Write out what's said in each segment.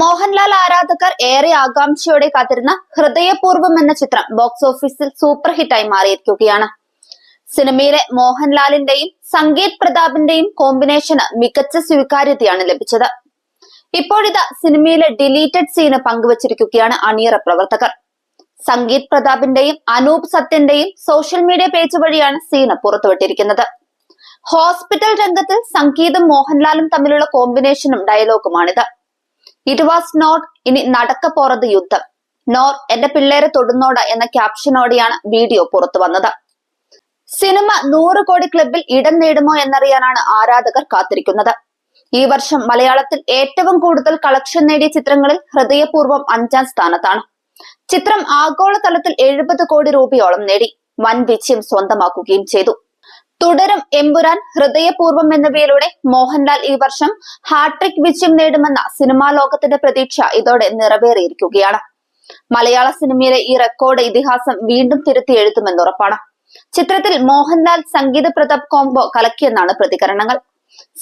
മോഹൻലാൽ ആരാധകർ ഏറെ ആകാംക്ഷയോടെ കാത്തിരുന്ന ഹൃദയപൂർവം എന്ന ചിത്രം ബോക്സ് ഓഫീസിൽ സൂപ്പർ ഹിറ്റായി മാറിയിരിക്കുകയാണ്. സിനിമയിലെ മോഹൻലാലിന്റെയും സംഗീത് പ്രതാപിന്റെയും കോമ്പിനേഷന് മികച്ച സ്വീകാര്യതയാണ് ലഭിച്ചത്. ഇപ്പോഴിതാ സിനിമയിലെ ഡിലീറ്റഡ് സീന് പങ്കുവച്ചിരിക്കുകയാണ് അണിയറ പ്രവർത്തകർ. സംഗീത് പ്രതാപിന്റെയും അനൂപ് സത്യന്റെയും സോഷ്യൽ മീഡിയ പേജ് വഴിയാണ് സീന് പുറത്തുവിട്ടിരിക്കുന്നത്. ഹോസ്പിറ്റൽ രംഗത്തിൽ സംഗീതം മോഹൻലാലും തമ്മിലുള്ള കോമ്പിനേഷനും ഡയലോഗുമാണിത് ഇറ്റ് വാസ് നോട്ട് ഇനി നടക്ക പോറത് യുദ്ധം. നോർ എന്റെ പിള്ളേരെ തൊടുന്നോട എന്ന ക്യാപ്ഷനോടെയാണ് വീഡിയോ പുറത്തു വന്നത്. സിനിമ നൂറ് കോടി ക്ലബിൽ ഇടം നേടുമോ എന്നറിയാനാണ് ആരാധകർ കാത്തിരിക്കുന്നത്. ഈ വർഷം മലയാളത്തിൽ ഏറ്റവും കൂടുതൽ കളക്ഷൻ നേടിയ ചിത്രങ്ങളിൽ ഹൃദയപൂർവം അഞ്ചാം സ്ഥാനത്താണ്. ചിത്രം ആഗോളതലത്തിൽ എഴുപത് കോടി രൂപയോളം നേടി. വൻ വിജയം സ്വന്തമാക്കുകയും ചെയ്തു. തുടരും എമ്പുരാൻ ഹൃദയപൂർവം എന്നിവയിലൂടെ മോഹൻലാൽ ഈ വർഷം ഹാട്രിക് വിജയം നേടുമെന്ന സിനിമാ ലോകത്തിന്റെ പ്രതീക്ഷ ഇതോടെ നിറവേറിയിരിക്കുകയാണ്. മലയാള സിനിമയിലെ ഈ റെക്കോർഡ് ഇതിഹാസം വീണ്ടും തിരുത്തി എഴുതുമെന്നുറപ്പാണ് ചിത്രത്തിൽ മോഹൻലാൽ സംഗീത പ്രതാപ് കോംബോ കലക്കിയെന്നാണ് പ്രതികരണങ്ങൾ.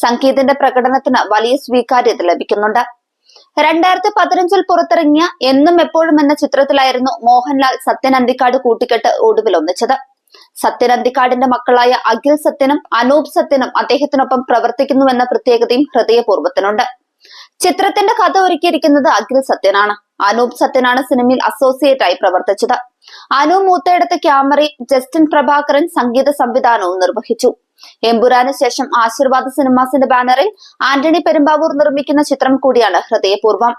സംഗീതിന്റെ പ്രകടനത്തിന് വലിയ സ്വീകാര്യത ലഭിക്കുന്നുണ്ട്. രണ്ടായിരത്തി പതിനഞ്ചിൽ പുറത്തിറങ്ങിയ എന്നും എപ്പോഴും എന്ന ചിത്രത്തിലായിരുന്നു മോഹൻലാൽ സത്യൻ അന്തിക്കാട് കൂട്ടിക്കെട്ട് ഒടുവിൽ ഒന്നിച്ചത്. സത്യൻ അന്തിക്കാടിന്റെ മക്കളായ അഖിൽ സത്യനും അനൂപ് സത്യനും അദ്ദേഹത്തിനൊപ്പം പ്രവർത്തിക്കുന്നുവെന്ന പ്രത്യേകതയും ഹൃദയപൂർവത്തിനുണ്ട്. ചിത്രത്തിന്റെ കഥ ഒരുക്കിയിരിക്കുന്നത് അഖിൽ സത്യനാണ്. അനൂപ് സത്യനാണ് സിനിമയിൽ അസോസിയേറ്റ് ആയി പ്രവർത്തിച്ചത്. അനു മൂത്തയിടത്ത് ക്യാമറയും ജസ്റ്റിൻ പ്രഭാകരൻ സംഗീത സംവിധാനവും നിർവഹിച്ചു. എമ്പുരാന് ശേഷം ആശീർവാദ സിനിമാസിന്റെ ബാനറിൽ ആന്റണി പെരുമ്പാവൂർ നിർമ്മിക്കുന്ന ചിത്രം കൂടിയാണ് ഹൃദയപൂർവം.